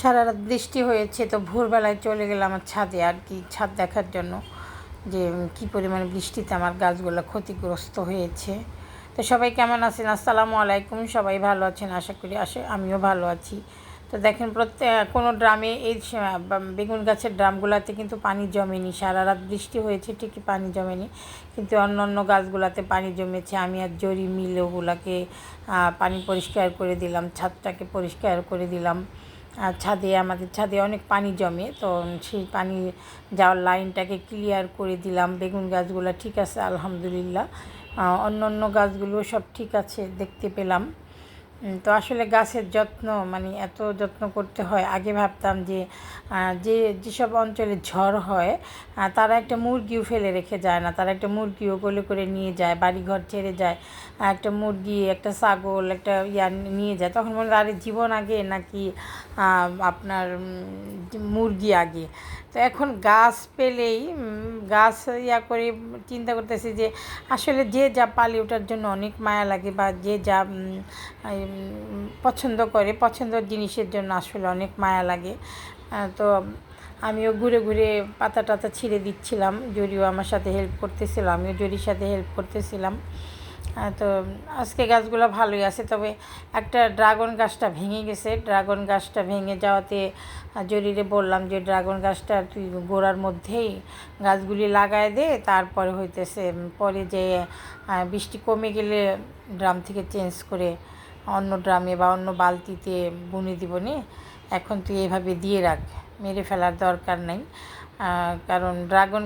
সারা রাত বৃষ্টি হয়েছে, তো ভোরবেলায় চলে গেলাম আমার ছাদে আর কি, ছাদ দেখার জন্য যে কি পরিমাণে বৃষ্টিতে আমার গাছগুলো ক্ষতিগ্রস্ত হয়েছে। তো সবাই কেমন আছেন? আসসালামু আলাইকুম, সবাই ভালো আছেন? আশা করি আসে, আমিও ভালো আছি। তো দেখেন প্রত্যেক কোনো ড্রামে এই বেগুন গাছের ড্রামগুলোতে কিন্তু পানি জমেনি। সারা রাত বৃষ্টি হয়েছে, ঠিকই পানি জমেনি, কিন্তু অন্য অন্য গাছগুলোতে পানি জমেছে। আমি আর জরি মিলে ওগুলাকে পানি পরিষ্কার করে দিলাম, ছাদটাকে পরিষ্কার করে দিলাম। আর ছাদে, আমাদের ছাদে অনেক পানি জমে, তো সেই পানি যাওয়ার লাইনটাকে ক্লিয়ার করে দিলাম। বেগুন গাছগুলো ঠিক আছে, আলহামদুলিল্লাহ। অন্য অন্য গাছগুলো সব ঠিক আছে, দেখতে পেলাম। তো আসলে গাছের যত্ন মানে এত যত্ন করতে হয়। আগে ভাবতাম যে যে, যেসব অঞ্চলে ঝড় হয় তারা একটা মুরগিও ফেলে রেখে যায় না। তারা একটা মুরগিও গলে করে নিয়ে যায়, বাড়িঘর ছেড়ে যায় একটা মুরগি, একটা ছাগল, একটা ইয়া নিয়ে যায়। তখন মনে আরে জীবন আগে নাকি আপনার মুরগি আগে। তো এখন গাছ পেলেই গাছ ইয়া করে চিন্তা করতেছি যে আসলে যে যা পালি ওটার জন্য অনেক মায়া লাগে বা যে যা পছন্দ করে, পছন্দের জিনিসের জন্য আসলে অনেক মায়া লাগে। তো আমিও ঘুরে ঘুরে পাতা টাতা ছিঁড়ে দিচ্ছিলাম জরিও আমার সাথে হেল্প করতেছিল, আমিও জরির সাথে হেল্প করতেছিলাম। তো আজকে গাছগুলো ভালোই আছে, তবে একটা ড্রাগন গাছটা ভেঙে গেছে। ড্রাগন গাছটা ভেঙে যাওয়াতে জরিরে বললাম যে, ড্রাগন গাছটা তুই গোড়ার মধ্যেই গাছগুলি লাগায় দে, তারপরে হইতেছে, পরে যে বৃষ্টি কমে গেলে ড্রাম থেকে চেঞ্জ করে অন্য ড্রামে বা অন্য বালতিতে বুনে দিব এখন তুই এভাবে দিয়ে রাখ, মেরে ফেলার দরকার নেই। কারণ ড্রাগন